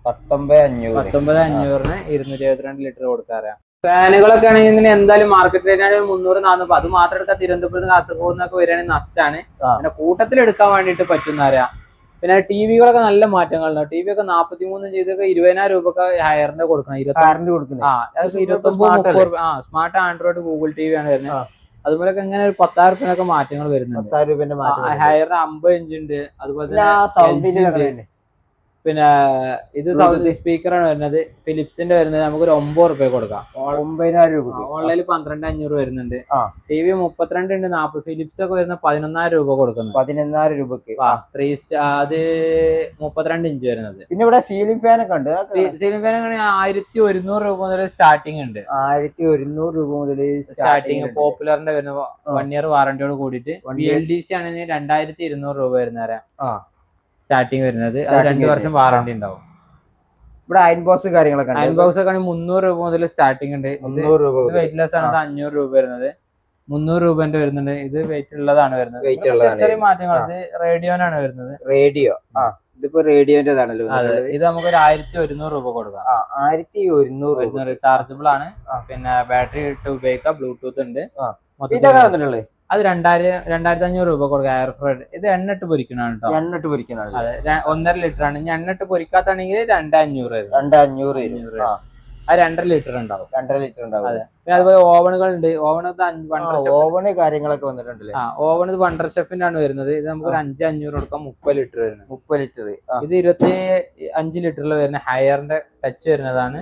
പത്തൊമ്പത് അഞ്ഞൂറ്. പത്തൊമ്പത് അഞ്ഞൂറിന് ഇരുന്നൂറ്റി എഴുപത്തിരണ്ട് ലിറ്റർ കൊടുക്കാറ് ഫാനുകളൊക്കെ ആണെങ്കിൽ ഇതിന് എന്തായാലും മാർക്കറ്റ് റേറ്റ് മുന്നൂറ് നാന്നൂറ്. അത് മാത്രം എടുത്താൽ തിരുവനന്തപുരത്ത് കാസർഗോഡ് നിന്നൊക്കെ വരികയാണെങ്കിൽ നഷ്ടമാണ് പിന്നെ കൂട്ടത്തിൽ എടുക്കാൻ വേണ്ടിയിട്ട് പറ്റുന്നവരാ പിന്നെ ടി വികളൊക്കെ നല്ല മാറ്റങ്ങളുണ്ടാവും ടി വി ഒക്കെ നാപ്പത്തി മൂന്ന് ചെയ്തൊക്കെ ഇരുപതിനായിരം രൂപ ഹയറിന്റെ കൊടുക്കണം. ഇരുപത്തി ആ smart Android Google T V ആണ് വരുന്നത്. അതുപോലെ അതുപോലൊക്കെ ഇങ്ങനെ ഒരു പത്തായിരം രൂപയൊക്കെ മാറ്റങ്ങൾ വരുന്നുണ്ട്. ഹയറിന് അമ്പത് ഇഞ്ച് ഉണ്ട് അതുപോലെ തന്നെ. പിന്നെ ഇത് സൗണ്ട് സ്പീക്കറാണ് വരുന്നത്. ഫിലിപ്സിന്റെ വരുന്നത് നമുക്ക് ഒരു ഒമ്പത് റുപ്യ കൊടുക്കാം. ഒമ്പതിനായിരം രൂപ. ഓൺലൈനിൽ പന്ത്രണ്ട് അഞ്ഞൂറ് വരുന്നുണ്ട്. ടി വി മുപ്പത്തിരണ്ട് ഉണ്ട് നാപ്പത്. ഫിലിപ്സ് ഒക്കെ വരുന്ന പതിനൊന്നായിരം രൂപ കൊടുക്കുന്നു. പതിനൊന്നായിരം രൂപക്ക്. ത്രീ അത് മുപ്പത്തിരണ്ട് ഇഞ്ച് വരുന്നത്. പിന്നെ ഇവിടെ സീലിംഗ് ഫാൻ ഒക്കെ ഉണ്ട്. സീലിംഗ് ഫാൻ ആയിരത്തി ഒരുന്നൂറ് രൂപ മുതൽ സ്റ്റാർട്ടിംഗ് ഉണ്ട്. ആയിരത്തി ഒരുന്നൂറ് രൂപ മുതൽ സ്റ്റാർട്ടിങ് പോപ്പുലറിന്റെ വരുന്ന. വൺ ഇയർ വാറണ്ടിയോട് കൂടിയിട്ട്. എൽ ഡി സി ആണെങ്കിൽ രണ്ടായിരത്തി ഇരുന്നൂറ് രൂപ വരുന്നേരം. സ്റ്റാർട്ടിങ് വരുന്നത്. അത് രണ്ട് വർഷം വാറണ്ടി ഉണ്ടാവും. ഇവിടെ അയൺ ബോക്സ് കാര്യങ്ങളൊക്കെ അയൺ ബോക്സ് ഒക്കെ ആണെങ്കിൽ മുന്നൂറ് രൂപ മുതൽ സ്റ്റാർട്ടിംഗ് ഉണ്ട്. മുന്നൂറ് രൂപ വെയിറ്റ് വെയിറ്റ്ലെസ് ആണ്. അഞ്ഞൂറ് രൂപ വരുന്നത്. മുന്നൂറ് രൂപന്റെ വരുന്നുണ്ട്. ഇത് വെയിറ്റ് ഉള്ളതാണ് വരുന്നത്. വെയിറ്റ് ഉള്ളതാണ്. ചെറിയ മാറ്റങ്ങൾ റേഡിയോനാണ് വരുന്നത്. റേഡിയോ ആ. ഇതിപ്പോ റേഡിയോന്റേതാണല്ലോ ഇത് നമുക്ക് ഒരു ആയിരത്തി ഒരുന്നൂറ് രൂപ കൊടുക്കാം. ആയിരത്തി ഒരുന്നൂറ് ചാർജബിൾ ആണ്. പിന്നെ ബാറ്ററി ഇട്ട് ഉപയോഗിക്കാം. ബ്ലൂടൂത്ത് ഉണ്ട്. വന്നിട്ടുള്ളത്? അത് രണ്ടായിരം രണ്ടായിരത്തി അഞ്ഞൂറ് രൂപ കൊടുക്കുക എയർ ഫ്രൈഡ് ഇത് എണ്ണിട്ട് പൊരിക്കണാണ് കേട്ടോ എണ്ണിട്ട് പൊരിക്കണം അതെ ഒന്നര ലിറ്റർ ആണ്. ഇനി എണ്ണിട്ട് പൊരിക്കാത്താണെങ്കിൽ രണ്ട് അഞ്ഞൂറ് വരും. രണ്ട് അഞ്ഞൂറ് അത് രണ്ടര ലിറ്റർ ഉണ്ടാവും. രണ്ടര ലിറ്റർ ഉണ്ടാവും. അതെ. പിന്നെ അതുപോലെ ഓവണുകൾ ഉണ്ട് ഓവൺ ഓവണ് കാര്യങ്ങളൊക്കെ വന്നിട്ടുണ്ടല്ലേ? ആ ഓവൺ ഇത് വണ്ടർ ഷെഫിന്റെ ആണ് വരുന്നത്. ഇത് നമുക്ക് ഒരു അഞ്ച് അഞ്ഞൂറ് കൊടുക്കാം. മുപ്പത് ലിറ്റർ വരുന്നത്. മുപ്പത് ലിറ്റർ ഇത് ഇരുപത്തി അഞ്ച് ലിറ്ററിൽ വരുന്ന ഹയറിന്റെ ടച്ച് വരുന്നതാണ്.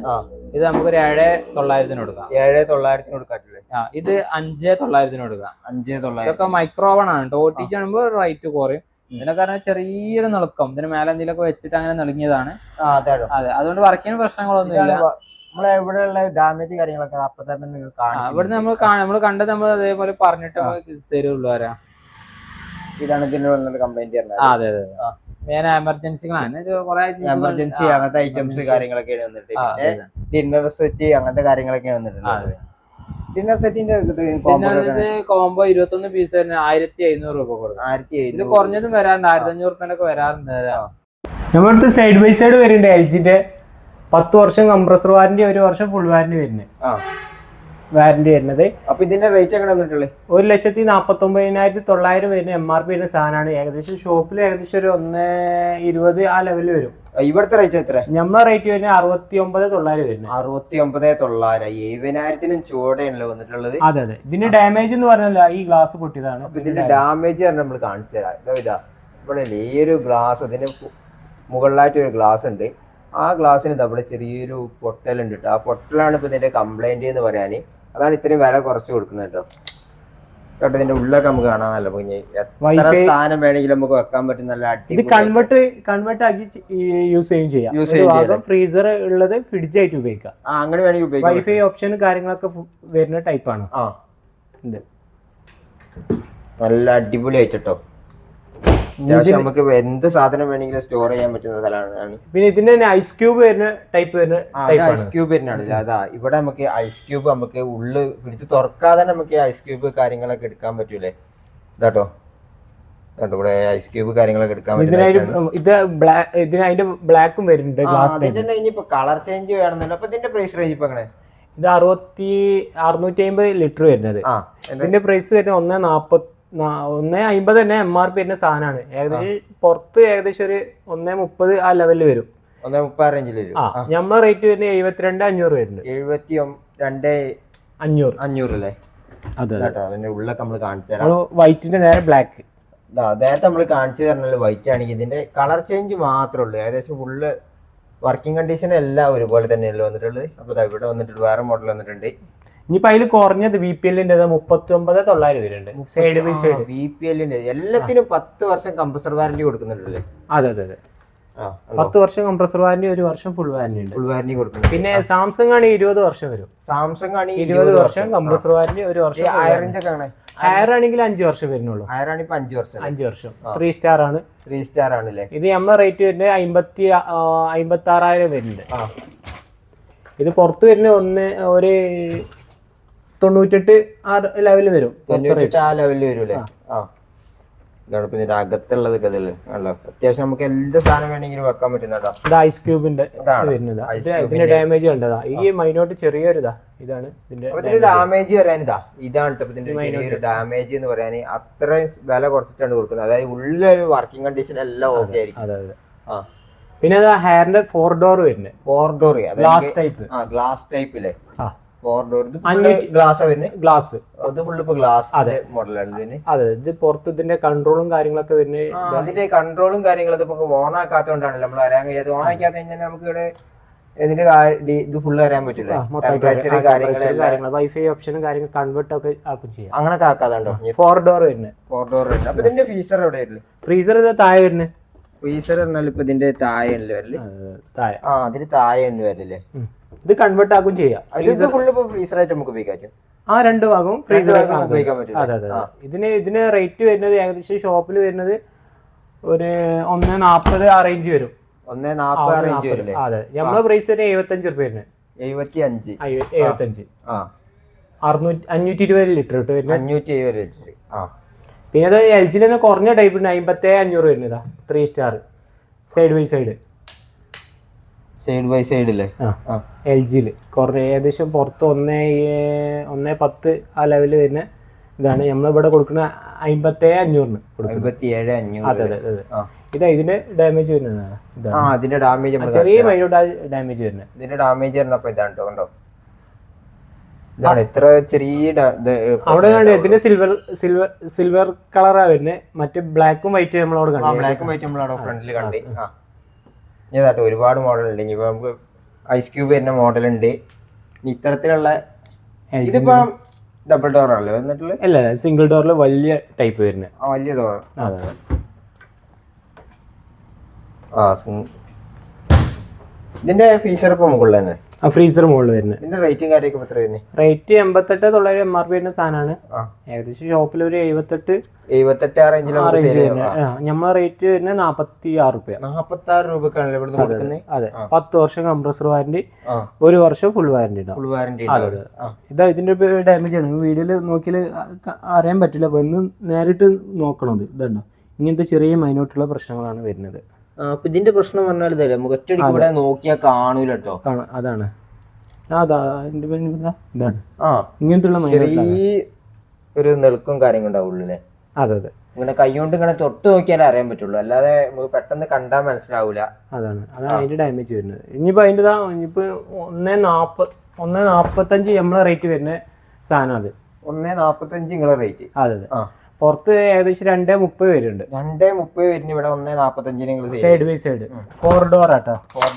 ഇത് നമുക്ക് ഒരു ഏഴ് തൊള്ളായിരത്തിന് കൊടുക്കാം. ഏഴ് തൊള്ളായിരത്തിന് ആ ഇത് അഞ്ച് തൊള്ളായിരത്തിന് കൊടുക്കാം അഞ്ച് തൊള്ളായിരം ഇതൊക്കെ മൈക്രോവൺ ആണ്. കേട്ടോ ഒ ടി ആകുമ്പോൾ റൈറ്റ് കുറയും. ഇതിനെ കാരണം ചെറിയൊരു നിളക്കം. ഇതിന് മേലെ എന്തെങ്കിലുമൊക്കെ വെച്ചിട്ട് അങ്ങനെ നിളങ്ങിയതാണ്. അതെ അതുകൊണ്ട് വർക്കിന് പ്രശ്നങ്ങളൊന്നും ഇല്ല നമ്മളെ ഇവിടെയുള്ള ഡാമേജ് കാര്യങ്ങളൊക്കെ അപ്പൊ തന്നെ ഇവിടുന്ന് നമ്മൾ നമ്മൾ കണ്ടത് നമ്മൾ അതേപോലെ പറഞ്ഞിട്ട് തരുള്ളൂ ആരാ. ഇതാണ് ഇതിന് വന്നിട്ട് കംപ്ലൈന്റ് അതെ അതെ ഞാൻ എമർജൻസികളാണ് എമർജൻസി അങ്ങനത്തെ ഐറ്റംസ് കാര്യങ്ങളൊക്കെ വന്നിട്ട്. ഡിന്നർ സെറ്റ് അങ്ങനത്തെ കാര്യങ്ങളൊക്കെ വന്നിട്ടുണ്ട്. ഡിന്നർ സെറ്റിന്റെ കോംബോ ഇരുപത്തൊന്ന് പീസ് വരുന്ന ആയിരത്തി എഴുന്നൂറ് രൂപ കൊടുക്കും. ആയിരത്തി ഇത് കുറഞ്ഞതും വരാറുണ്ട്. ആയിരത്തി അഞ്ഞൂറ് റുപ്യനൊക്കെ വരാറുണ്ട് നമ്മളടുത്ത് സൈഡ് ബൈ സൈഡ് വരുന്നുണ്ട് എൽ ജിന്റെ പത്ത് വർഷം കംപ്രസർ വാറന്റി ഒരു വർഷം ഫുൾ വാറന്റി വരുന്നത് വാറന്റി വരുന്നത്. അപ്പൊ ഇതിന്റെ റേറ്റ് എങ്ങനെ വന്നിട്ടുള്ളത് ഒരു ലക്ഷത്തി നാപ്പത്തി ഒമ്പതിനായിരത്തി തൊള്ളായിരം വരുന്ന എം ആർ പി വരുന്ന സാധനമാണ്. ഏകദേശം ഷോപ്പിൽ ഏകദേശം ഒരു ഒന്ന് ഇരുപത് ആ ലെവലിൽ വരും. ഇവിടുത്തെ റേറ്റ് എത്ര? നമ്മളെ റേറ്റ് വരുന്നത് അറുപത്തി ഒമ്പത് തൊള്ളായിരം വരുന്നത് അറുപത്തി ഒമ്പത് തൊള്ളായിരം. എഴുപതിനായിരത്തിനും ചുവടെയാണല്ലോ വന്നിട്ടുള്ളത്. അതെ അതെ. ഇതിന് ഡാമേജ് എന്ന് പറഞ്ഞല്ല ഈ ഗ്ലാസ് പൊട്ടിയതാണ്. ഇതിന്റെ ഡാമേജ് പറഞ്ഞാൽ നമ്മൾ കാണിച്ചു തരാം. ഇതാ ഇതാ. ഇവിടെ ഈ ഒരു ഗ്ലാസ് ഇതിന് മു- മുകളിലായിട്ട് ഒരു ഗ്ലാസ് ഉണ്ട്. ആ ഗ്ലാസ്സിന് നമ്മുടെ ചെറിയൊരു പൊട്ടലുണ്ട് കേട്ടോ. ആ പൊട്ടലാണ് ഇപ്പൊ ഇതിന്റെ കംപ്ലൈന്റ് എന്ന് പറയാന്. അതാണ് ഇത്രയും വില കുറച്ച് കൊടുക്കുന്നത് കേട്ടോ. കേട്ടോ ഇതിന്റെ ഉള്ളൊക്കെ നമുക്ക് കാണാൻ നല്ല ഭംഗി. എത്ര സ്ഥാനം വേണമെങ്കിലും നമുക്ക് വെക്കാൻ പറ്റും നല്ല ഇത് കൺവെർട്ട് കൺവെർട്ട് ആക്കി യൂസ് ചെയ്യും. ചെയ്യാം യൂസ് ചെയ്യും ചെയ്യാം. ഫ്രീസർ ഉള്ളത് ഫ്രിഡ്ജ് ആയിട്ട് ഉപയോഗിക്കാം. ആ അങ്ങനെ വേണമെങ്കിൽ ഉപയോഗിക്കാം. വൈഫൈ ഓപ്ഷൻ കാര്യങ്ങളൊക്കെ വരുന്ന ടൈപ്പാണ് ആ. ഉണ്ട്. നല്ല അടിപൊളി ആയിട്ടോ അത്യാവശ്യം നമുക്ക് എന്ത് സാധനം വേണമെങ്കിലും സ്റ്റോർ ചെയ്യാൻ പറ്റുന്ന സ്ഥലമാണ്. പിന്നെ ഇതിന്റെ തന്നെ ഐസ് ക്യൂബ് വരുന്ന ടൈപ്പ് വരുന്ന ഐസ് ക്യൂബ് വരുന്നതാണ് അതാ ഇവിടെ നമുക്ക് ഐസ് ക്യൂബ് നമുക്ക് ഉള്ളു പിടിച്ച് തുറക്കാതെ നമുക്ക് ഐസ് ക്യൂബ് കാര്യങ്ങളൊക്കെ എടുക്കാൻ പറ്റൂലേ? ഇതാട്ടോ. ഇവിടെ ഐസ് ക്യൂബ് കാര്യങ്ങളൊക്കെ എടുക്കാൻ ഇത് ബ്ലാക്ക് ഇതിന് അതിന്റെ ബ്ലാക്കും വരുന്നുണ്ട് ഗ്ലാസ് ടൈപ്പ് കളർ ചേഞ്ച് വേണമെന്നുണ്ട്. അപ്പൊ ഇതിന്റെ പ്രൈസ് റേഞ്ച് ഇപ്പൊ അങ്ങനെ ഇത് അറുപത്തി അറുന്നൂറ്റി അമ്പത് ലിറ്റർ വരുന്നത്. ഇതിന്റെ പ്രൈസ് വരുന്നത് ഒന്ന് നാപ്പത്തി ഒന്ന് അമ്പത് തന്നെ എം ആർ പി വരുന്ന സാധനമാണ് ഏകദേശം പുറത്ത് ഏകദേശം ഒരു ഒന്നേ മുപ്പത് ആ ലെവലിൽ വരും. ഒന്നേ മുപ്പത് റേഞ്ചിൽ വരും. ആ നമ്മളെ റേറ്റ് വരുന്നത് എഴുപത്തിരണ്ട് അഞ്ഞൂറ് വരുന്നുണ്ട്. എഴുപത്തി രണ്ട് അഞ്ഞൂറ്. അഞ്ഞൂറ് അല്ലേ? അതെ അതിന്റെ ഉള്ളൊക്കെ നമ്മൾ കാണിച്ചു തരാം. വൈറ്റിന്റെ നേരെ ബ്ലാക്ക് നേരത്തെ നമ്മൾ കാണിച്ചു തരണല്ലോ വൈറ്റ് ആണെങ്കിൽ ഇതിന്റെ കളർ ചേഞ്ച് മാത്രമേ ഉള്ളൂ. ഏകദേശം ഫുള്ള് വർക്കിംഗ് കണ്ടീഷൻ എല്ലാം ഒരുപോലെ തന്നെയല്ലോ വന്നിട്ടുള്ളത്. അപ്പൊ ദാ ഇവിടെ വന്നിട്ട് വേറെ മോഡൽ വന്നിട്ടുണ്ട്. ഇനിയിപ്പോ അതിൽ കുറഞ്ഞത് ബി പി എല്ലിന്റെ മുപ്പത്തി ഒമ്പത് തൊള്ളായിരം വരുന്നുണ്ട് side by side B P എല്ലിന്റെ എല്ലാത്തിനും പത്ത് വർഷം കംപ്രസർ വാറന്റി കൊടുക്കുന്നുണ്ടല്ലേ? അതെ അതെ അതെ. പത്ത് വർഷം കംപ്രസർ വാറന്റി ഒരു വർഷം ഫുൾ വാറന്റി ഉണ്ട്. ഫുൾ വാറന്റി കൊടുക്കുന്നു പിന്നെ സാംസങ് ആണ് ഇരുപത് വർഷം വരും. സാംസങ് ആണ് ഇരുപത് വർഷം കംപ്രസർ വാറന്റി ഒരു വർഷം അയറിന്റെ ആണ്. ഹയർ ആണെങ്കിൽ അഞ്ച് വർഷം വരുന്നുള്ളൂ. ഹയർ ഇപ്പൊ അഞ്ച് വർഷം അഞ്ച് വർഷം. ത്രീ സ്റ്റാർ ആണ്. ത്രീ സ്റ്റാർ ആണ് ആണല്ലേ? ഇത് നമ്മളെ റേറ്റ് വരുന്നത് അമ്പത്തി അമ്പത്തി ആറായിരം വരുന്നുണ്ട്. ഇത് പുറത്ത് വരുന്ന ഒന്ന് ഒരു തൊണ്ണൂറ്റെട്ട് ആ ലെവലിൽ വരും. ആ ലെവലിൽ വരൂലേ ആ. ഇതാണ് പിന്നെ അകത്തുള്ളത് ഇതിൽ. അല്ല അത്യാവശ്യം നമുക്ക് എന്ത് സാധനം വേണമെങ്കിലും വെക്കാൻ പറ്റുന്നതാ ഇത് ഐസ് ക്യൂബിന്റെ വരുന്നത്. ഇതിന്റെ ഡാമേജ് കണ്ടതാ ഈ മൈനോട്ട് ചെറിയൊരു ഇതാ ഇതാണ് ഇതിന്റെ ഡാമേജ് പറയാൻ ഇതാ. ഇതാണ് ഇതിന്റെ ഡാമേജ് എന്ന് പറയാൻ അത്രയും വില കുറച്ചിട്ടാണ് കൊടുക്കുന്നത്. അതായത് ഉള്ളൊരു വർക്കിംഗ് കണ്ടീഷൻ എല്ലാം ഓക്കെ ആയിരിക്കും. അതെ അതെ. ആ. പിന്നെ ഹെയറിന്റെ ഫോർ ഡോർ വരുന്നത് ഫോർ ഡോർ ഗ്ലാസ് ടൈപ്പ് ആ ഗ്ലാസ് ടൈപ്പ് അല്ലേ ആ. ഫോർ ഡോർ ഗ്ലാസ് ഗ്ലാസ് അത് ഫുള്ള് ഇപ്പൊ ഗ്ലാസ് മോഡലാണ് ഇതിന്. അതെ ഇത് പുറത്ത് ഇതിന്റെ കൺട്രോളും കാര്യങ്ങളൊക്കെ തന്നെ അതിന്റെ കൺട്രോളും കാര്യങ്ങളൊക്കെ ഇപ്പൊ ഓൺ ആക്കാത്തോണ്ടാണല്ലോ നമ്മൾ അറിയാൻ കഴിയാതെ ഓൺ ആക്കാത്ത കഴിഞ്ഞാൽ നമുക്ക് ഇവിടെ ഇതിന്റെ ഇത് ഫുള്ള് അറിയാൻ പറ്റില്ല വൈഫൈ ഓപ്ഷനും കാര്യങ്ങൾ കൺവേർട്ട് ഒക്കെ ചെയ്യാം. അങ്ങനെ ആക്കാതാണ്ടോ? ഫോർ ഡോർ വരുന്നത് ഫോർ ഡോർ അപ്പൊ ഇതിന്റെ ഫീച്ചർ എവിടെ ഫ്രീസർ ഇത് താഴെ വരുന്നത് ഫ്രീസർ പറഞ്ഞാൽ ഇപ്പൊ ഇതിന്റെ താഴെ വരൽ. താഴെ. ആ അതിന് താഴെ വരില്ലേ. ഇത് കൺവേർട്ട് ആക്കും ചെയ്യാം. ഇപ്പൊ നമുക്ക് ഉപയോഗിക്കാൻ പറ്റും ആ രണ്ട് ഭാഗവും ഫ്രീസർ ഉപയോഗിക്കാൻ പറ്റും. അതെ അതെ. ഇതിന് ഇതിന് റേറ്റ് വരുന്നത് ഏകദേശം ഷോപ്പിൽ വരുന്നത് ഒരു ഒന്ന് നാൽപ്പത് ആ റേഞ്ച് വരും. ഒന്ന് ആ, റേഞ്ച് വരും അതെ. നമ്മളെ പ്രൈസ് വരുന്നത് എഴുപത്തഞ്ച് റുപ്യ വരുന്നത്. എഴുപത്തി അഞ്ച് എഴുപത്തഞ്ച്. അറുന്നൂറ്റി അഞ്ഞൂറ്റി ഇരുപത് ലിറ്റർ ഇട്ട് വരുന്നത്. അഞ്ഞൂറ്റി എഴുപത് ലിറ്റർ. ആ. പിന്നെ അത് എൽ ജിയിൽ തന്നെ കുറഞ്ഞ ടൈപ്പ് ഉണ്ട്. അമ്പത്തേ അഞ്ഞൂറ് വരുന്നതാ three star side by side side by side അല്ലേ ആ. ആ. എൽ ജിയിൽ കുറേ ഏകദേശം പുറത്ത് ഒന്നേ ഒന്നേ പത്ത് ആ ലെവലിൽ വരുന്ന ഇതാണ്. നമ്മളിവിടെ കൊടുക്കുന്ന അമ്പത്തേ അഞ്ഞൂറിന് അമ്പത്തിയേഴ് അഞ്ഞൂറ് അതെ അതെ അതെ. ഇതാ ഇതിന്റെ ഡാമേജ് വരുന്നതാണ് ആ അതിന്റെ ഡാമേജ് ചെറിയ മൈനോട്ട് ഡാമേജ് വരുന്നത് ഇതിന്റെ ഡാമേജ് പറഞ്ഞപ്പോ ഇതാണ് കേട്ടോ ഇത്ര ചെറിയ അവിടെ ഇതിന്റെ സിൽവർ സിൽവർ സിൽവർ കളറാ വരുന്നത് മറ്റേ ബ്ലാക്കും വൈറ്റ് നമ്മളവിടെ കണ്ടു. വൈറ്റും നമ്മളവിടെ ഫ്രണ്ടിൽ കണ്ടേ. ഇതാട്ടോ ഒരുപാട് മോഡലുണ്ട്. ഉണ്ട് ഇനിയിപ്പോ നമുക്ക് ഐസ് ക്യൂബ് വരുന്ന മോഡൽ ഉണ്ട് ഇനി ഇത്തരത്തിലുള്ള ഇതിപ്പോ ഡബിൾ ഡോർ ആണല്ലോ എന്നിട്ടുള്ള അല്ല സിംഗിൾ ഡോറിൽ വലിയ ടൈപ്പ് വരുന്നത് ആ വലിയ ഡോർ അതെ. ആ ഇതിന്റെ ഫീച്ചർ ഇപ്പൊ മുകളിൽ തന്നെ. ആ ഫ്രീസർ മുകളിൽ വരുന്നത് ഇതിന്റെ റേറ്റും കാര്യമൊക്കെ എത്ര വരുന്നത് റേറ്റ് എൺപത്തെട്ട് തൊള്ളായിരം എം ആർ പി വരുന്ന സാധനമാണ് ഏകദേശം ഷോപ്പിൽ ഒരു എഴുപത്തെട്ട് എഴുപത്തെട്ട് ആ റേഞ്ചിൽ ആ റേഞ്ച് വരുന്നത് നമ്മളെ റേറ്റ് വരുന്നത് നാൽപ്പത്തി ആറ് രൂപ നാപ്പത്തി ആറ് രൂപക്കാണല്ലോ ഇവിടുന്ന് കൊടുക്കുന്നത് അതെ പത്ത് വർഷം കംപ്രസർ വാറന്റി ഒരു വർഷം ഫുൾ വാറന്റി ഫുൾ വാറന്റി അതെ. ഇതാ ഇതിന്റെ ഡാമേജ് ആണ്. വീഡിയോയിൽ നോക്കിയാൽ അറിയാൻ പറ്റില്ല. വന്ന് നേരിട്ട് നോക്കണത് ഇതുണ്ടോ? ഇങ്ങനത്തെ ചെറിയ മൈനോട്ടുള്ള പ്രശ്നങ്ങളാണ് വരുന്നത്. അപ്പൊ ഇതിന്റെ പ്രശ്നം പറഞ്ഞാൽ ഇതല്ലേ അതെ. ഇവിടെ നോക്കിയാൽ കാണൂല കേട്ടോ അതാണ്? ഇതാണ്. ആ. ചെറിയ ഒരു നെൽക്കും കാര്യങ്ങളും ഉണ്ടാവുള്ളൂ അല്ലേ അതെ അതെ. ഇങ്ങനെ കൈകൊണ്ട് ഇങ്ങനെ തൊട്ട് നോക്കിയാലേ അറിയാൻ പറ്റുള്ളൂ. അല്ലാതെ പെട്ടെന്ന് കണ്ടാൽ മനസ്സിലാവൂല. അതാണ്. അതാണ് അതിന്റെ ഡാമേജ് വരുന്നത്. ഇനിയിപ്പോ അതിന്റെ ഇനിയിപ്പോ ഒന്നേ നാപ്പ ഒന്നേ നാപ്പത്തഞ്ച് നമ്മളെ റേറ്റ് വരുന്ന സാധനം അത്. ഒന്നേ നാപ്പത്തഞ്ച് നിങ്ങളെ റേറ്റ് അതെ അതെ. ആ. പുറത്ത് ഏകദേശം രണ്ടേ മുപ്പത് വരുന്നുണ്ട് രണ്ടേ മുപ്പത് വരുന്ന ഇവിടെ ഒന്നേ നാപ്പത്തഞ്ചിന് side by side four door ആട്ടോ? ഫോർ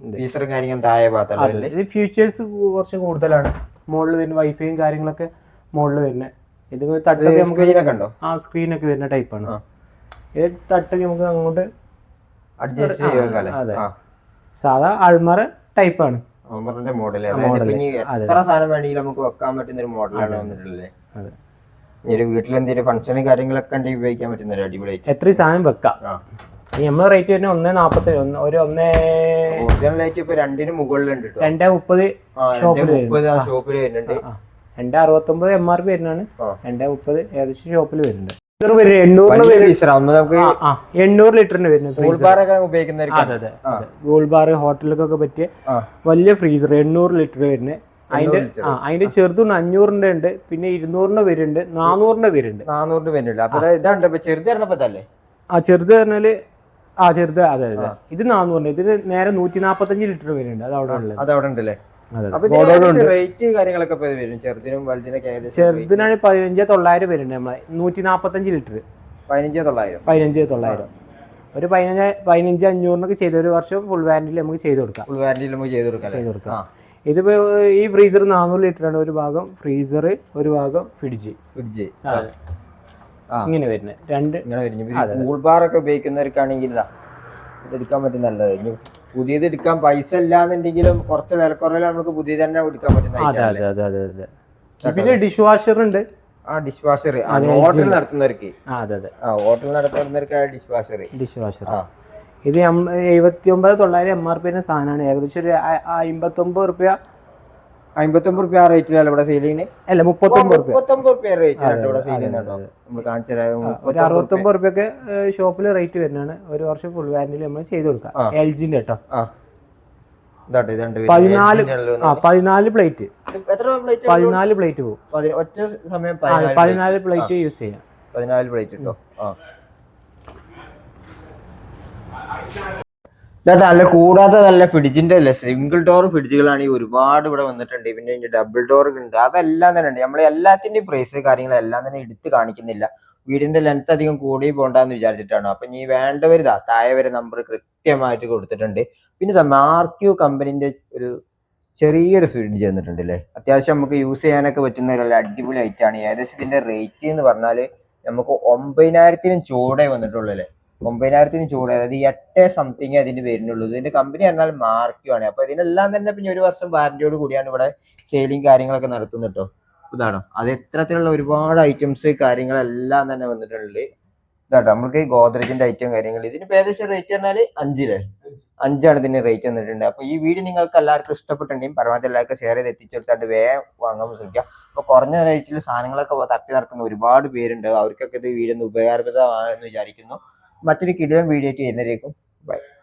ഉണ്ട്. ഫീച്ചറും കാര്യങ്ങളും താഴെ ഭാഗത്തല്ലേ ഇത് ഫീച്ചേഴ്സ് കുറച്ച് കൂടുതലാണ്. മുകളിൽ വരുന്ന വൈഫൈയും കാര്യങ്ങളൊക്കെ മുകളിൽ വരുന്നത് ഇത് തട്ടൊക്കെ നമുക്ക് ഉണ്ടോ? ആ സ്ക്രീനൊക്കെ വരുന്ന ടൈപ്പാണ്. ഇത് തട്ടൊക്കെ നമുക്ക് അങ്ങോട്ട് അഡ്ജസ്റ്റ് ചെയ്യാൻ അതെ. സാധാ അൾമറ ടൈപ്പാണ് അൾമറിന്റെ മോഡൽ. എത്ര സാധനം വേണമെങ്കിലും നമുക്ക് വെക്കാൻ പറ്റുന്ന ഒരു മോഡലാണ് വന്നിട്ടുള്ളത്. അതെ. ഇനി വീട്ടിൽ എന്തെങ്കിലും ഫംഗ്ഷനും കാര്യങ്ങളൊക്കെ ഉണ്ടെങ്കിൽ ഉപയോഗിക്കാൻ പറ്റുന്ന ഒരു അടിപൊളിയായിട്ട് എത്ര സാധനം വെക്കാം? നമ്മളെ റേറ്റ് വരുന്നത് ഒന്നേ നാപ്പത്തി ഒന്ന് ഒരു ഒന്നേ ഒറിജിനൽ റേറ്റ് ഇപ്പൊ രണ്ടിന് മുകളിലുണ്ട് രണ്ടേ മുപ്പത് ഷോപ്പിൽ വരുന്നുണ്ട്. ഷോപ്പിൽ രണ്ടേ അറുപത്തൊമ്പത് എം ആർ പി വരുന്നതാണ്. രണ്ടേ മുപ്പത് ഏകദേശം ഷോപ്പിൽ വരുന്നുണ്ട്. എണ്ണൂറ് ലിറ്ററിന് വരുന്നത് ഗോൾഡ് ബാർ ഹോട്ടലിലേക്കൊക്കെ പറ്റിയ വലിയ ഫ്രീസർ എണ്ണൂറ് ലിറ്റർ വരുന്നത്. അതിന്റെ. ആ അതിന്റെ ചെറുതുണ്ട് അഞ്ഞൂറിന്റെ ഉണ്ട് പിന്നെ ഇരുന്നൂറിന്റെ പേരുണ്ട് നാനൂറിന്റെ പേരുണ്ട് നാനൂറിന്റെ പേരുണ്ട് അപ്പൊ ഇതാണ്ട് ചെറുത് ആ ചെറുത് പറഞ്ഞാൽ ആ ചെറുത് അതെ അതെ ഇത് നാനൂറിന്റെ ഇതിന് നേരെ നൂറ്റി നാപ്പത്തഞ്ച് ലിറ്റർ വരുന്നുണ്ട് അത് അവിടെ ഉള്ളത്. അത് അവിടെ ഉണ്ടല്ലേ? റേറ്റ് കാര്യങ്ങളൊക്കെ വരും. ചെറുതിനും വലുതിനൊക്കെ ചെറുതിനാണ് പതിനഞ്ച് തൊള്ളായിരം വരുന്നുണ്ട് നമ്മളെ നൂറ്റി നാപ്പത്തഞ്ച് ലിറ്റർ. പതിനഞ്ച് തൊള്ളായിരം. പതിനഞ്ച് തൊള്ളായിരം. ഒരു പതിനഞ്ച് പതിനഞ്ച് അഞ്ഞൂറിനൊക്കെ ചെയ്ത ഒരു വർഷം ഫുൾ വാറന്റിയിൽ നമുക്ക് ചെയ്ത് കൊടുക്കാം. ഫുൾ വാറന്റിയിൽ നമുക്ക് ചെയ്ത് കൊടുക്കാം ചെയ്ത് കൊടുക്കാം. ഇതിപ്പോ ഈ ഫ്രീസർ നാനൂറ് ലിറ്ററാണ് ആണ് ഒരു ഭാഗം ഫ്രീസർ ഒരു ഭാഗം ഫ്രിഡ്ജ് ഫ്രിഡ്ജ്. ഇങ്ങനെ വരുന്നത് രണ്ട് ഇങ്ങനെ വരുന്നത് കൂൾ ബാറൊക്കെ ഉപയോഗിക്കുന്നവർക്കാണെങ്കിൽ ഇതാ എടുക്കാൻ പറ്റും നല്ലത്. ഇനി പുതിയത് എടുക്കാൻ പൈസ ഇല്ലാന്നുണ്ടെങ്കിലും കുറച്ച് വിലക്കുറവിൽ നമുക്ക് പുതിയത് തന്നെ എടുക്കാൻ പറ്റുന്ന പിന്നെ ഡിഷ് വാഷർ ഉണ്ട്. ആ ഡിഷ് വാഷർ ഹോട്ടൽ നടത്തുന്നവർക്ക്. ആ ഹോട്ടൽ നടത്തുന്നവർക്ക് ഡിഷ് വാഷർ ഡിഷ് വാഷർ ആ. ഇത് എഴുപത്തി ഒമ്പത് തൊള്ളായിരം എം ആർ പിന്നെ സാധനമാണ്. ഏകദേശം ഒരു അമ്പത്തൊമ്പത് റുപ്യ. അമ്പത്തൊമ്പത് റുപ്യ റേറ്റിലാണ് ഇവിടെ സെയിൽ ചെയ്യുന്നത്. അല്ല മുപ്പത്തൊമ്പത് റുപ്യ. മുപ്പത്തൊമ്പത് റുപ്യ റേറ്റിലാണ് ഇവിടെ സെയിൽ ചെയ്യുന്നുണ്ടോ നമ്മൾ കാണിച്ചു തരാം. ഒരു അറുപത്തൊമ്പത് റുപ്യൊക്കെ ഷോപ്പിൽ റേറ്റ് വരുന്നതാണ്. ഒരു വർഷം ഫുൾ വാരന്റിൽ നമ്മൾ ചെയ്ത് കൊടുക്കാം. എൽ ജിന്റെ കേട്ടോ പതിനാല് പതിനാല് പ്ലേറ്റ് എത്ര പ്ലേറ്റ് പതിനാല് പ്ലേറ്റ് പോകും ഒറ്റ സമയം ആ, പതിനാല് പ്ലേറ്റ് യൂസ് ചെയ്യാം. പതിനാല് പ്ലേറ്റ് ആ. ഇതാ നല്ല കൂടാതെ നല്ല ഫ്രിഡ്ജിന്റെ അല്ലേ? സിംഗിൾ ഡോർ ഫ്രിഡ്ജുകളാണ് ഈ ഒരുപാട് ഇവിടെ വന്നിട്ടുണ്ട്. പിന്നെ ഡബിൾ ഡോർ ഉണ്ട്. അതെല്ലാം തന്നെ ഉണ്ട്. നമ്മൾ എല്ലാത്തിന്റെയും പ്രൈസ് കാര്യങ്ങളെല്ലാം തന്നെ എടുത്ത് കാണിക്കുന്നില്ല. വീടിന്റെ ലെങ്ത് അധികം കൂടി പോണ്ടെന്ന് വിചാരിച്ചിട്ടാണ്. അപ്പൊ ഇനി വേണ്ടവരുതാ താഴെ വരെ നമ്പർ കൃത്യമായിട്ട് കൊടുത്തിട്ടുണ്ട്. പിന്നെ മാർക്യൂ കമ്പനിന്റെ ഒരു ചെറിയൊരു ഫ്രിഡ്ജ് തന്നിട്ടുണ്ട് അല്ലേ? അത്യാവശ്യം നമുക്ക് യൂസ് ചെയ്യാനൊക്കെ പറ്റുന്ന ഒരു അടിപൊളി ഐറ്റാണ് ഏകദേശം ഇതിന്റെ റേറ്റ് എന്ന് പറഞ്ഞാൽ നമുക്ക് ഒമ്പതിനായിരത്തിനും ചൂടേ വന്നിട്ടുള്ളൂ അല്ലേ ഒമ്പതിനായിരത്തിന് ചൂട്. അതായത് എട്ട് സംതിങ് അതിന് വരുന്നുള്ളൂ. ഇതിന്റെ കമ്പനി പറഞ്ഞാൽ മാർക്കു ആണ്. അപ്പൊ ഇതിനെല്ലാം തന്നെ പിന്നെ ഒരു വർഷം വാറന്റിയോട് കൂടിയാണ് ഇവിടെ സെയിലിംഗ് കാര്യങ്ങളൊക്കെ നടത്തുന്നത് കേട്ടോ ഇതാണോ. അത് ഇത്തരത്തിലുള്ള ഒരുപാട് ഐറ്റംസ് കാര്യങ്ങളെല്ലാം തന്നെ വന്നിട്ടുണ്ട്. ഇതാട്ടോ നമുക്ക് ഗോദ്രേജിന്റെ ഐറ്റം കാര്യങ്ങൾ. ഇതിന് ഏകദേശം റേറ്റ് പറഞ്ഞാൽ അഞ്ചിലെ. അഞ്ചാണ് ഇതിന് റേറ്റ് വന്നിട്ടുണ്ട്. അപ്പൊ ഈ വീഡിയോ നിങ്ങൾക്ക് എല്ലാവർക്കും ഇഷ്ടപ്പെട്ടിട്ടുണ്ടെങ്കിൽ പരമാവധി എല്ലാവർക്കും ഷെയർ ചെയ്ത് എത്തിച്ചെടുത്താണ്ട് വേഗം വാങ്ങാൻ ശ്രമിക്കുക. അപ്പൊ കുറഞ്ഞ റേറ്റിൽ സാധനങ്ങളൊക്കെ തട്ടി നടക്കുന്ന ഒരുപാട് പേരുണ്ട്. അവർക്കൊക്കെ ഇത് വീഡിയോ ഉപകാരപ്രദമാണെന്ന് വിചാരിക്കുന്നു. മറ്റൊരു കിടിലൻ വീഡിയോ ആയിട്ട് വരുന്നതിലേക്കും ബൈ